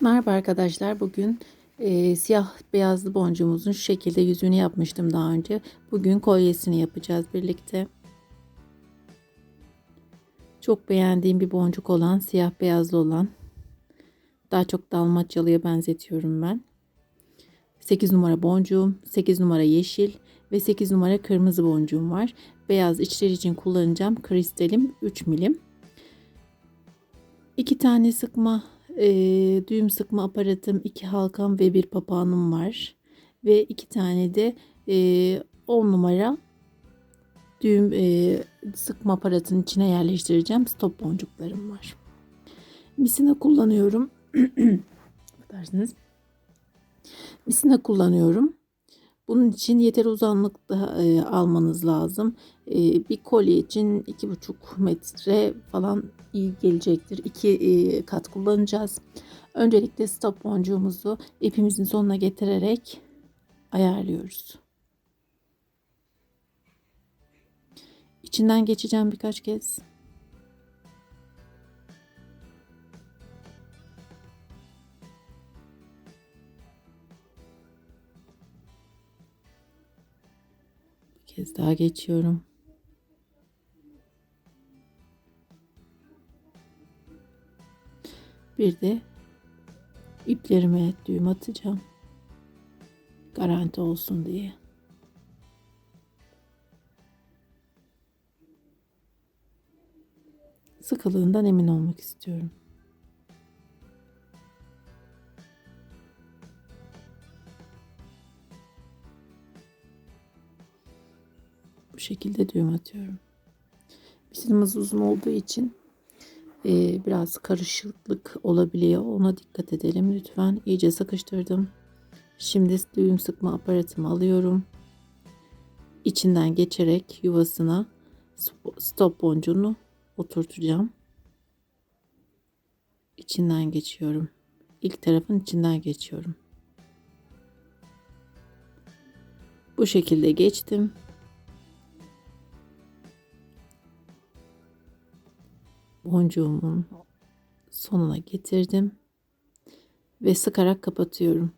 Merhaba arkadaşlar. Bugün e, siyah beyazlı boncuğumuzun şu şekilde yüzünü yapmıştım daha önce. Bugün kolyesini yapacağız birlikte. Çok beğendiğim bir boncuk olan, siyah beyazlı olan. Daha çok dalmaçyalıya benzetiyorum ben. 8 numara boncuğum, 8 numara yeşil ve 8 numara kırmızı boncuğum var. Beyaz içler için kullanacağım kristalim 3 milim. 2 tane sıkma e, düğüm sıkma aparatım, iki halkam ve bir papağanım var. Ve iki tane de e, 10 numara düğüm e, sıkma aparatının içine yerleştireceğim stop boncuklarım var. Misina kullanıyorum. Dersiniz. Misina kullanıyorum. Bunun için yeter uzanlıkta e, almanız lazım. E, bir kolye için iki buçuk metre falan iyi gelecektir. İki e, kat kullanacağız. Öncelikle stop boncuğumuzu ipimizin sonuna getirerek ayarlıyoruz. İçinden geçeceğim birkaç kez. Kez daha geçiyorum. Bir de iplerime düğüm atacağım. Garanti olsun diye. Sıkılığından emin olmak istiyorum. Bu şekilde düğüm atıyorum. Bisimimiz uzun olduğu için e, biraz karışıklık olabiliyor. Ona dikkat edelim lütfen. İyice sıkıştırdım. Şimdi düğüm sıkma aparatımı alıyorum. İçinden geçerek yuvasına stop boncuğunu oturtacağım. İçinden geçiyorum. İlk tarafın içinden geçiyorum. Bu şekilde geçtim. Boncuğumun sonuna getirdim ve sıkarak kapatıyorum.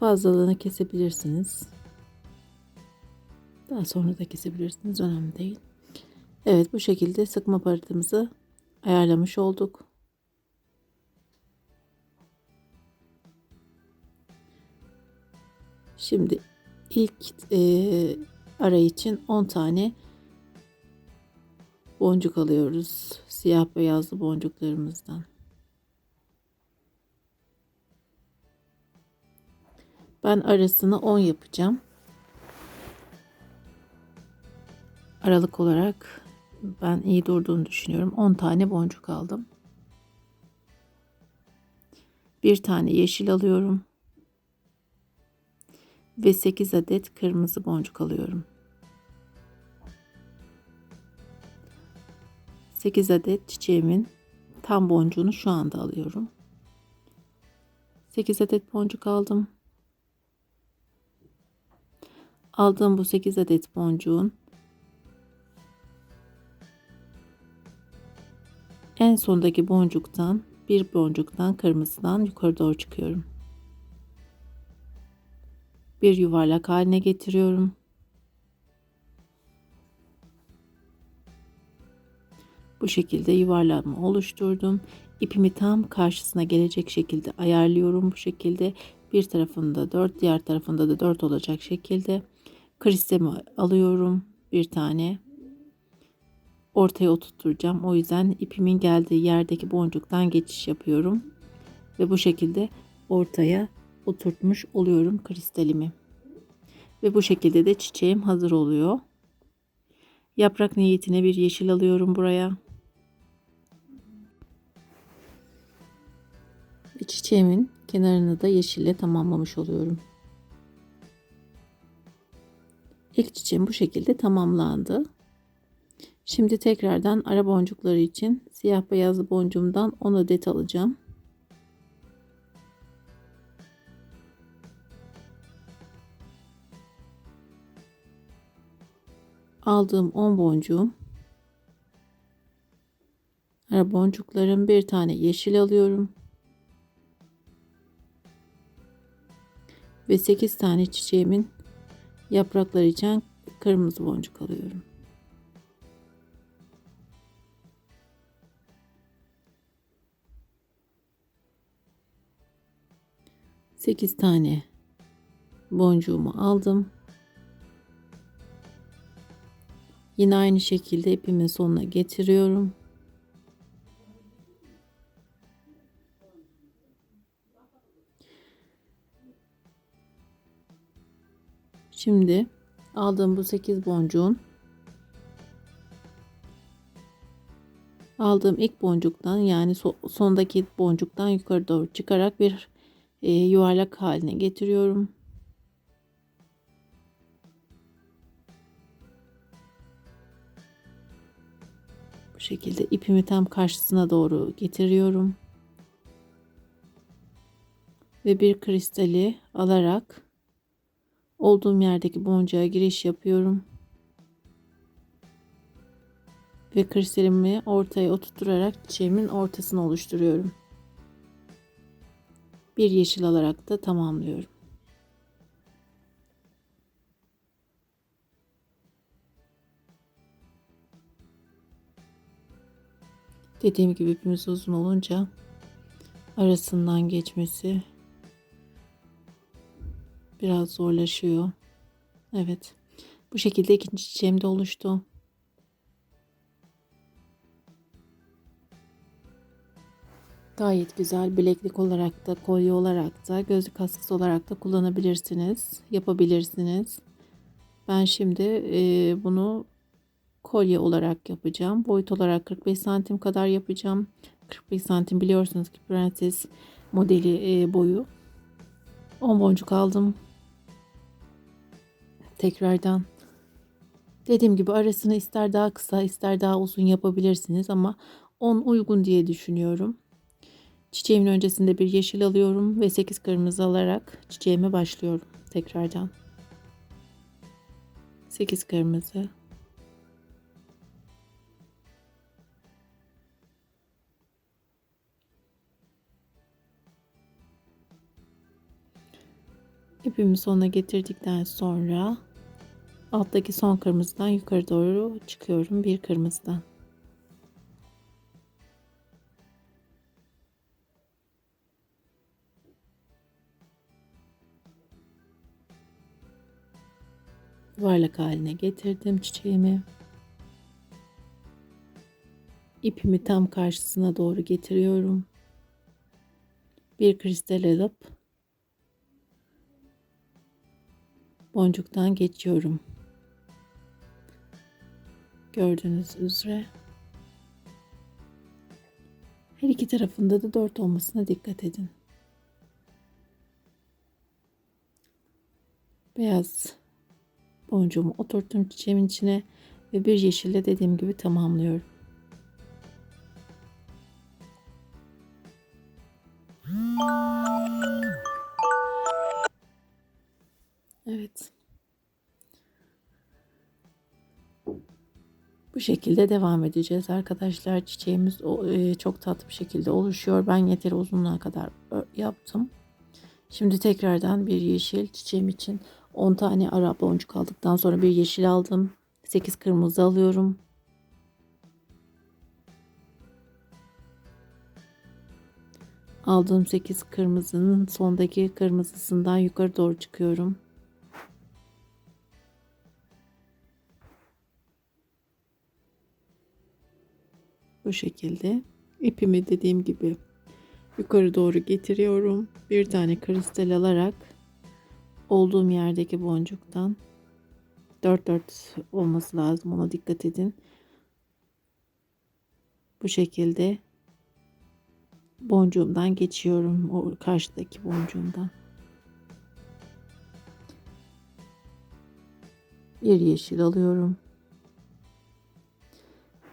Fazlalığını kesebilirsiniz. Daha sonra da kesebilirsiniz. Önemli değil. Evet bu şekilde sıkma aparatımızı ayarlamış olduk. Şimdi ilk e, ara için 10 tane boncuk alıyoruz. Siyah beyazlı boncuklarımızdan. Ben arasını 10 yapacağım. Aralık olarak ben iyi durduğunu düşünüyorum. 10 tane boncuk aldım. Bir tane yeşil alıyorum ve 8 adet kırmızı boncuk alıyorum. 8 adet çiçeğimin tam boncuğunu şu anda alıyorum. 8 adet boncuk aldım. Aldığım bu 8 adet boncuğun en sondaki boncuktan bir boncuktan kırmızıdan yukarı doğru çıkıyorum bir yuvarlak haline getiriyorum. Bu şekilde yuvarlağımı oluşturdum. İpimi tam karşısına gelecek şekilde ayarlıyorum bu şekilde. Bir tarafında 4, diğer tarafında da 4 olacak şekilde. Kristemi alıyorum bir tane. Ortaya oturtacağım. O yüzden ipimin geldiği yerdeki boncuktan geçiş yapıyorum. Ve bu şekilde ortaya oturtmuş oluyorum kristalimi. Ve bu şekilde de çiçeğim hazır oluyor. Yaprak niyetine bir yeşil alıyorum buraya. Çiçeğimin kenarını da yeşille tamamlamış oluyorum. İlk çiçeğim bu şekilde tamamlandı. Şimdi tekrardan ara boncukları için siyah beyazlı boncuğumdan 10 adet alacağım. aldığım 10 boncuğum Ara boncuklarım bir tane yeşil alıyorum. Ve 8 tane çiçeğimin yaprakları için kırmızı boncuk alıyorum. Sekiz tane boncuğumu aldım. Yine aynı şekilde ipimin sonuna getiriyorum. Şimdi aldığım bu 8 boncuğun aldığım ilk boncuktan yani sondaki boncuktan yukarı doğru çıkarak bir e, yuvarlak haline getiriyorum. Bu şekilde ipimi tam karşısına doğru getiriyorum. Ve bir kristali alarak olduğum yerdeki boncuğa giriş yapıyorum. Ve kristalimi ortaya oturtarak çiçeğimin ortasını oluşturuyorum. Bir yeşil alarak da tamamlıyorum. Dediğim gibi ipimiz uzun olunca arasından geçmesi biraz zorlaşıyor. Evet. Bu şekilde ikinci çiçeğim de oluştu. Gayet güzel bileklik olarak da kolye olarak da gözlük hastası olarak da kullanabilirsiniz. Yapabilirsiniz. Ben şimdi e, bunu kolye olarak yapacağım. Boyut olarak 45 santim kadar yapacağım. 45 santim biliyorsunuz ki prenses modeli e, boyu. 10 boncuk aldım. Tekrardan dediğim gibi arasını ister daha kısa ister daha uzun yapabilirsiniz ama 10 uygun diye düşünüyorum. Çiçeğimin öncesinde bir yeşil alıyorum ve 8 kırmızı alarak çiçeğime başlıyorum tekrardan. 8 kırmızı İpimi sonuna getirdikten sonra alttaki son kırmızıdan yukarı doğru çıkıyorum bir kırmızıdan. Yuvarlak haline getirdim çiçeğimi. İpimi tam karşısına doğru getiriyorum. Bir kristal alıp boncuktan geçiyorum. Gördüğünüz üzere her iki tarafında da dört olmasına dikkat edin. Beyaz boncuğumu oturttum çiçeğimin içine ve bir yeşille dediğim gibi tamamlıyorum. Şekilde devam edeceğiz arkadaşlar. Çiçeğimiz e, çok tatlı bir şekilde oluşuyor. Ben yeteri uzunluğa kadar yaptım. Şimdi tekrardan bir yeşil çiçeğim için 10 tane ara boncuk aldıktan sonra bir yeşil aldım. 8 kırmızı alıyorum. Aldığım 8 kırmızının sondaki kırmızısından yukarı doğru çıkıyorum. Bu şekilde ipimi dediğim gibi yukarı doğru getiriyorum. Bir tane kristal alarak olduğum yerdeki boncuktan 4 4 olması lazım ona dikkat edin. Bu şekilde boncuğumdan geçiyorum o karşıdaki boncuğumdan. Bir yeşil alıyorum.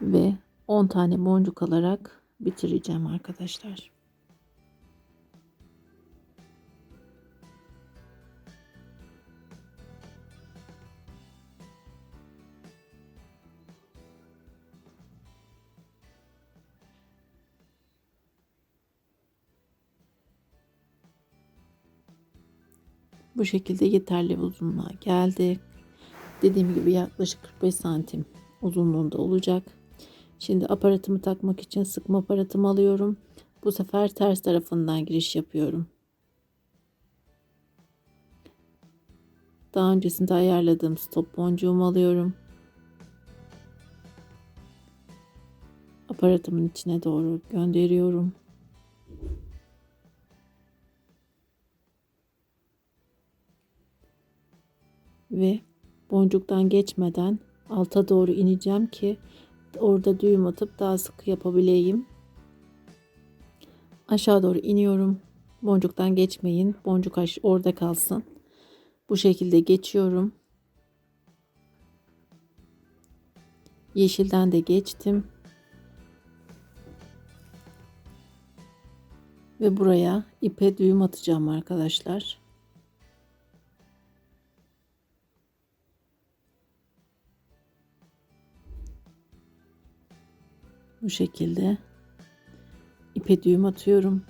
Ve 10 tane boncuk alarak bitireceğim arkadaşlar. Bu şekilde yeterli uzunluğa geldik. Dediğim gibi yaklaşık 45 santim uzunluğunda olacak. Şimdi aparatımı takmak için sıkma aparatımı alıyorum. Bu sefer ters tarafından giriş yapıyorum. Daha öncesinde ayarladığım stop boncuğumu alıyorum. Aparatımın içine doğru gönderiyorum. Ve boncuktan geçmeden alta doğru ineceğim ki orada düğüm atıp daha sıkı yapabileyim. Aşağı doğru iniyorum. Boncuktan geçmeyin. Boncuk orada kalsın. Bu şekilde geçiyorum. Yeşilden de geçtim. Ve buraya ipe düğüm atacağım arkadaşlar. Bu şekilde ipe düğüm atıyorum.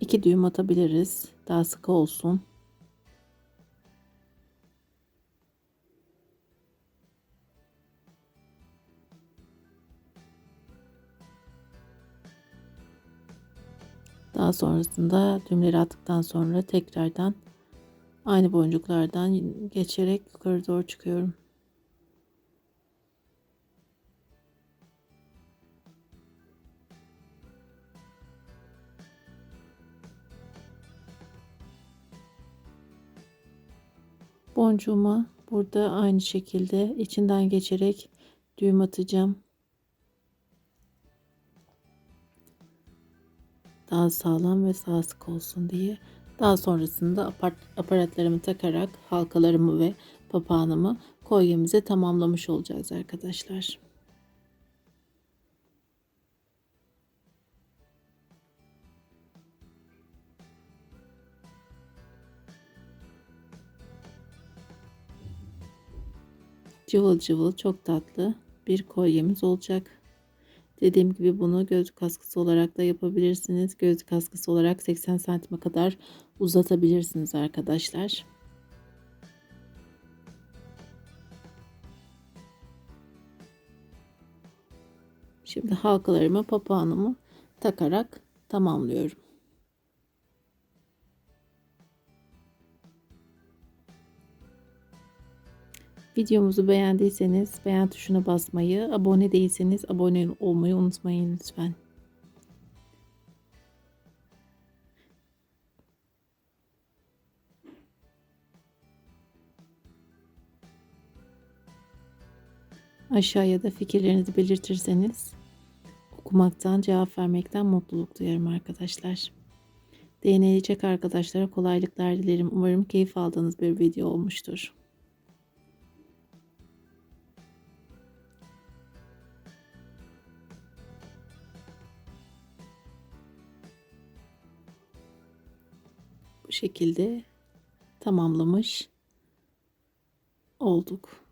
İki düğüm atabiliriz. Daha sıkı olsun. Daha sonrasında düğümleri attıktan sonra tekrardan aynı boncuklardan geçerek yukarı doğru çıkıyorum. Boncuğuma burada aynı şekilde içinden geçerek düğüm atacağım. Daha sağlam ve sağ olsun diye. Daha sonrasında aparatlarımı takarak halkalarımı ve papağanımı kolyemize tamamlamış olacağız arkadaşlar. Cıvıl cıvıl çok tatlı bir kolyemiz olacak. Dediğim gibi bunu gözlük askısı olarak da yapabilirsiniz. Gözlük askısı olarak 80 santime kadar uzatabilirsiniz arkadaşlar. Şimdi halkalarımı papağanımı takarak tamamlıyorum. Videomuzu beğendiyseniz beğen tuşuna basmayı, abone değilseniz abone olmayı unutmayın lütfen. Aşağıya da fikirlerinizi belirtirseniz okumaktan, cevap vermekten mutluluk duyarım arkadaşlar. Deneyecek arkadaşlara kolaylıklar dilerim. Umarım keyif aldığınız bir video olmuştur. Şekilde tamamlamış olduk.